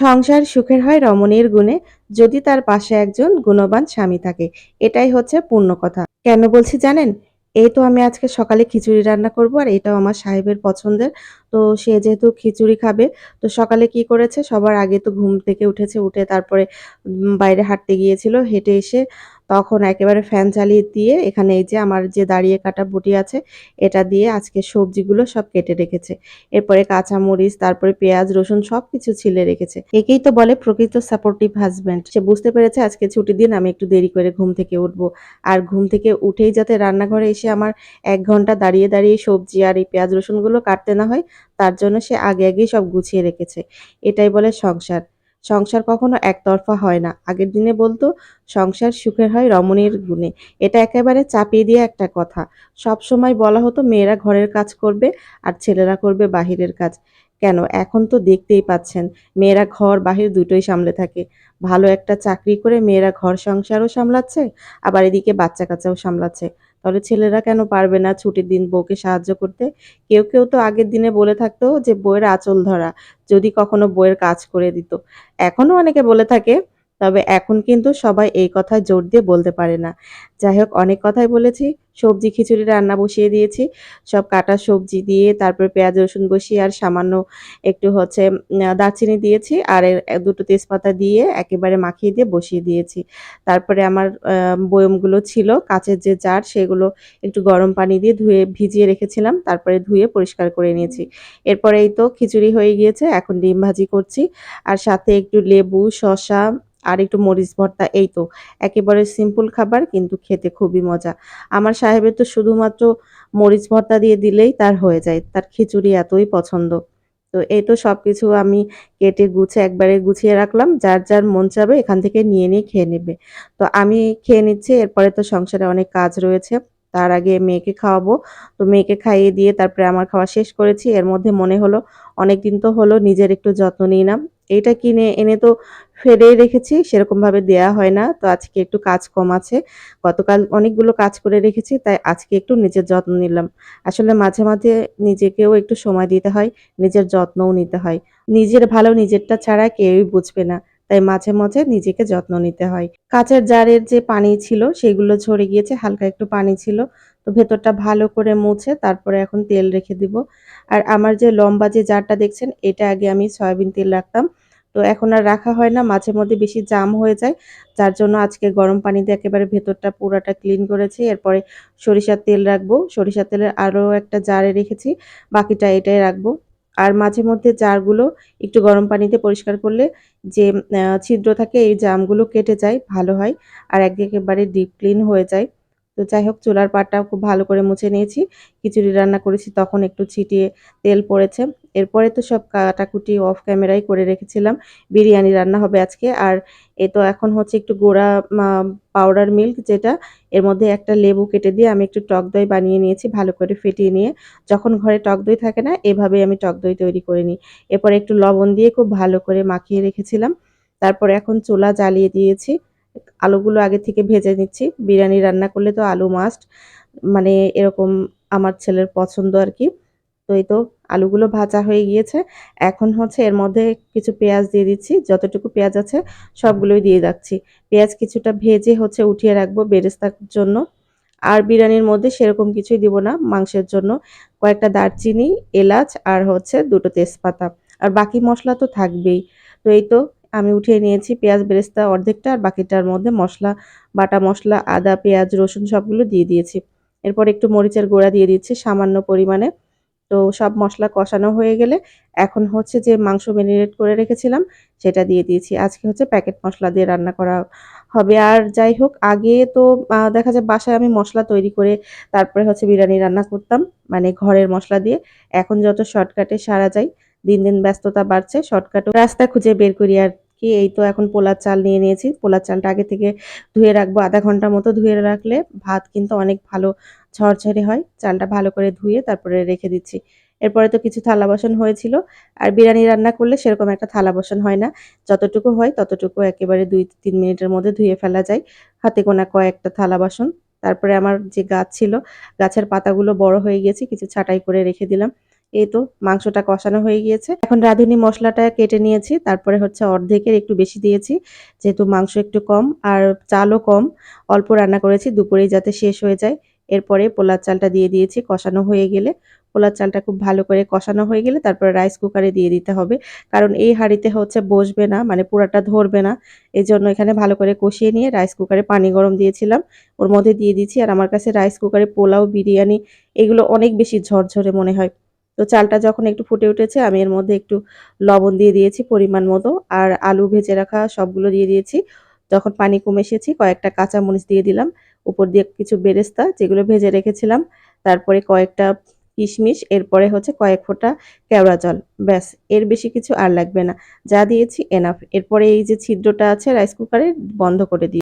সংসার সুখের হয় রমণীর গুণে, যদি তার পাশে একজন গুণবান স্বামী থাকে। এটাই হচ্ছে পূর্ণ কথা। কেন বলছি জানেন? এই তো আমি আজকে সকালে খিচুড়ি রান্না করব আর এটাও আমার সাহেবের পছন্দের। তো সে যেহেতু খিচুড়ি খাবে, তো সকালে কি করেছে? সবার আগে তো ঘুম থেকে উঠেছে, উঠে তারপরে বাইরে হাঁটতে গিয়েছিল, হেঁটে এসে তখন একেবারে ফ্যান চালিয়ে দিয়ে এখানে এই যে আমার যে দাঁড়িয়ে কাটা বটি আছে, এটা দিয়ে আজকে সবজিগুলো সব কেটে রেখেছে। এরপরে কাঁচামরিচ, তারপরে পেঁয়াজ, রসুন সবকিছু ছিলে রেখেছে। একেই তো বলে প্রকৃত সাপোর্টিভ হাজবেন্ড সে বুঝতে পেরেছে আজকে ছুটির দিন, আমি একটু দেরি করে ঘুম থেকে উঠবো। আর ঘুম থেকে উঠেই যাতে রান্নাঘরে এসে আমার এক ঘণ্টা দাঁড়িয়ে দাঁড়িয়ে সবজি আর এই পেঁয়াজ, রসুনগুলো কাটতে না হয়, তার জন্য সে আগে আগেই সব গুছিয়ে রেখেছে। এটাই বলে সংসার। সংসার কখনো একতরফা হয় না। আগের দিনে বলতো, সংসার সুখের হয় রমণীর গুণে। এটা একেবারে চাপিয়ে দিয়ে একটা কথা। সব সময় বলা হতো, মেয়েরা ঘরের কাজ করবে আর ছেলেরা করবে বাহিরের কাজ। কেন? এখন তো দেখতেই পাচ্ছেন, মেয়েরা ঘর বাহির দুটোই সামলে থাকে। ভালো একটা চাকরি করে মেয়েরা ঘর সংসারও সামলাচ্ছে, আবার এদিকে বাচ্চা কাচ্চাও সামলাচ্ছে। তাহলে ছেলেরা কেন পারবে না ছুটির দিন বউকে সাহায্য করতে? কেউ কেউ তো আগের দিনে বলে থাকতো যে বইয়ের আঁচল ধরা। যদি কখনো বইয়ের কাজ করে দিত। এখনও অনেকে বলে থাকে তবে এখন কিন্তু সবাই এই কথা জোর দিয়ে বলতে পারে না। যাই হোক, অনেক কথাই বলেছি। সবজি খিচুড়ি রান্না বসিয়ে দিয়েছি। সব কাটা সবজি দিয়ে তারপরে পেঁয়াজ, রসুন বসিয়ে আর সামান্য একটু হচ্ছে দারচিনি দিয়েছি আর দুটো তেজপাতা দিয়ে একেবারে মাখিয়ে দিয়ে বসিয়ে দিয়েছি। তারপরে আমার বয়মগুলো ছিল, কাঁচের যে জার সেগুলো একটু গরম পানি দিয়ে ধুয়ে ভিজিয়ে রেখেছিলাম, তারপরে ধুয়ে পরিষ্কার করে নিয়েছি। এরপরে এই তো খিচুড়ি হয়ে গিয়েছে, এখন ডিম ভাজি করছি। আর সাথে একটু লেবু, শসা আর একটু মরিচ ভর্তা, এই তো। একেবারে সিম্পল খাবার, কিন্তু খেতে খুবই মজা। আমার সাহেবের তো শুধুমাত্র মরিচ ভর্তা দিয়ে দিলেই তার হয়ে যায়। তার খিচুড়ি এতই পছন্দ। তো এই তো সব কিছু আমি কেটে গুছে, একবারে গুছিয়ে রাখলাম। যার যার মন চাবে এখান থেকে নিয়ে নিয়ে খেয়ে নেবে। তো আমি খেয়ে নিচ্ছি, এরপরে তো সংসারে অনেক কাজ রয়েছে। তার আগে মেয়েকে খাওয়াবো। তো মেয়েকে খাইয়ে দিয়ে তারপরে আমার খাওয়া শেষ করেছি। এর মধ্যে মনে হলো, অনেকদিন তো হলো, নিজের একটু যত্ন নিই না এইটা কিনে এনে তো ফেলেই রেখেছি, সেরকমভাবে দেয়া হয় না। তো আজকে একটু কাজ কম আছে। গতকাল অনেকগুলো কাজ করে রেখেছি, তাই আজকে একটু নিজের যত্ন নিলাম। আসলে মাঝে মাঝে নিজেকেও একটু সময় দিতে হয়, নিজের যত্নও নিতে হয়। নিজের ভালো নিজেরটা ছাড়া কেউই বুঝবে না। তাই মাঝে মাঝে নিজেকে যত্ন নিতে হয়। কাঁচের জারের যে পানি ছিল সেগুলো ঝরে গিয়েছে, হালকা একটু পানি ছিল। তো ভেতরটা ভালো করে মুছে তারপরে এখন তেল রেখে দিব। আর আমার যে লম্বা যে জারটা দেখছেন, এটা আগে আমি সয়াবিন তেল রাখতাম। তো এখন আর রাখা হয় না, মাঝে মধ্যে বেশি জাম হয়ে যায়। যার জন্য আজকে গরম পানি দিয়ে একেবারে ভেতরটা পুরাটা ক্লিন করেছি। এরপরে সরিষার তেল রাখব। সরিষার তেলের আরও একটা জারে রেখেছি, বাকিটা এটাই রাখব। আর মাঝে মধ্যে জারগুলো একটু গরম পানিতে পরিষ্কার করলে যে ছিদ্র থাকে, এই জামগুলো কেটে যায়, ভালো হয়। আর একদিকে একেবারে ডিপ ক্লিন হয়ে যায়। তো যাই হোক চুলার পাটটাও খুব ভালো করে মুছে নিয়েছি। খিচুড়ি রান্না করেছি, তখন একটু ছিটিয়ে তেল পড়েছে। এরপরে তো সব কাটাকুটি অফ ক্যামেরাই করে রেখেছিলাম। বিরিয়ানি রান্না হবে আজকে। আর এ তো এখন হচ্ছে একটু গোড়া পাউডার মিল্ক যেটা, এর মধ্যে একটা লেবু কেটে দিয়ে আমি একটু টক দই বানিয়ে নিয়েছি ভালো করে ফেটিয়ে নিয়ে। যখন ঘরে টক দই থাকে না, এভাবেই আমি টক দই তৈরি করে নিই। এরপরে একটু লবণ দিয়ে খুব ভালো করে মাখিয়ে রেখেছিলাম। তারপরে এখন চুলা জ্বালিয়ে দিয়েছি। আলুগুলো আগে থেকে ভেজে নিচ্ছি। বিরিয়ানি রান্না করলে তো আলু মাস্ট মানে এরকম আমার ছেলের পছন্দ আর কি। তো এই তো আলুগুলো ভাজা হয়ে গিয়েছে। এখন হচ্ছে এর মধ্যে কিছু পেঁয়াজ দিয়ে দিচ্ছি, যতটুকু পেঁয়াজ আছে সবগুলোই দিয়ে যাচ্ছি পেঁয়াজ কিছুটা ভেজে হচ্ছে উঠিয়ে রাখব বেরেস্তার জন্য। আর বিরিয়ানির মধ্যে সেরকম কিছুই দিব না মাংসের জন্য। কয়েকটা দারচিনি, এলাচ আর হচ্ছে দুটো তেজপাতা। আর বাকি মশলা তো থাকবেই। তো এই তো আমি উঠিয়ে নিয়েছি পেঁয়াজ, বেরেস্তা, অর্ধেকটা আর বাকিটার মধ্যে মশলা, বাটা মশলা, আদা, পেঁয়াজ, রসুন সবগুলো দিয়ে দিয়েছি। এরপর একটু মরিচের গুঁড়া দিয়ে দিচ্ছি সামান্য পরিমাণে। তো সব মশলা কষানো হয়ে গেলে এখন হচ্ছে যে মাংস ম্যারিনেট করে রেখেছিলাম, সেটা দিয়ে দিয়েছি। আজকে হচ্ছে প্যাকেট মশলা দিয়ে রান্না করা হবে। আর যাই হোক, আগে তো দেখা যায় বাসায় আমি মশলা তৈরি করে তারপরে হচ্ছে বিরিয়ানি রান্না করতাম মানে ঘরের মশলা দিয়ে। এখন যত শর্টকাটে সারা যায়, দিন দিন ব্যস্ততা বাড়ছে, শর্টকাটও রাস্তা খুঁজে বের করি আর কি এই তো এখন পোলার চাল নিয়ে নিয়েছি। পোলার চালটা আগে থেকে ধুয়ে রাখব আধা ঘণ্টা মতো ধুয়ে রাখলে ভাত কিন্তু অনেক ভালো ঝরঝরে হয়। চালটা ভালো করে ধুয়ে তারপরে রেখে দিচ্ছি। এরপরে তো কিছু থালা বাসন হয়েছিল। আর বিরিয়ানি রান্না করলে সেরকম একটা থালা বাসন হয় না। যতটুকু হয় ততটুকু একেবারে দুই তিন মিনিটের মধ্যে ধুয়ে ফেলা যায়। হাতে গোনা কয়েকটা থালা বাসন। তারপরে আমার যে গাছ ছিল, গাছের পাতাগুলো বড় হয়ে গেছে কিছু ছাটাই করে রেখে দিলাম। এই তো মাংসটা কষানো হয়ে গিয়েছে। এখন রাঁধুনি মশলাটা কেটে নিয়েছি, তারপরে হচ্ছে অর্ধেকের একটু বেশি দিয়েছি, যেহেতু মাংস একটু কম আর চালও কম, অল্প রান্না করেছি, দুপুরেই যাতে শেষ হয়ে যায়। এরপরে পোলার চালটা দিয়ে দিয়েছি, কষানো হয়ে গেলে। পোলার চালটা খুব ভালো করে কষানো হয়ে গেলে তারপরে রাইস কুকারে দিয়ে দিতে হবে। কারণ এই হাঁড়িতে হচ্ছে বসবে না মানে পুরাটা ধরবে না। এই জন্য এখানে ভালো করে কষিয়ে নিয়ে রাইস কুকারে পানি গরম দিয়েছিলাম। ওর মধ্যে দিয়ে দিচ্ছি আর আমার কাছে রাইস কুকারে পোলাও, বিরিয়ানি এগুলো অনেক বেশি ঝরঝরে মনে হয়। তো চালটা যখন একটু ফুটে উঠেছে, আমি এর মধ্যে একটু লবণ দিয়ে দিয়েছি পরিমাণ মতো। আর আলু ভেজে রাখা সবগুলো দিয়ে দিয়েছি। যখন পানি কমে এসেছি, কয়েকটা কাঁচামরিচ দিয়ে দিলাম। উপর দিয়ে কিছু বেরেস্তা যেগুলো ভেজে রেখেছিলাম। তারপরে কয়েকটা কিশমিশ, এরপরে হচ্ছে কয়েক ফোঁটা কেওড়া জল। ব্যাস, এর বেশি কিছু আর লাগবে না। যা দিয়েছি এনাফ এরপরে এই যে ছিদ্রটা আছে রাইস কুকারে বন্ধ করে দিই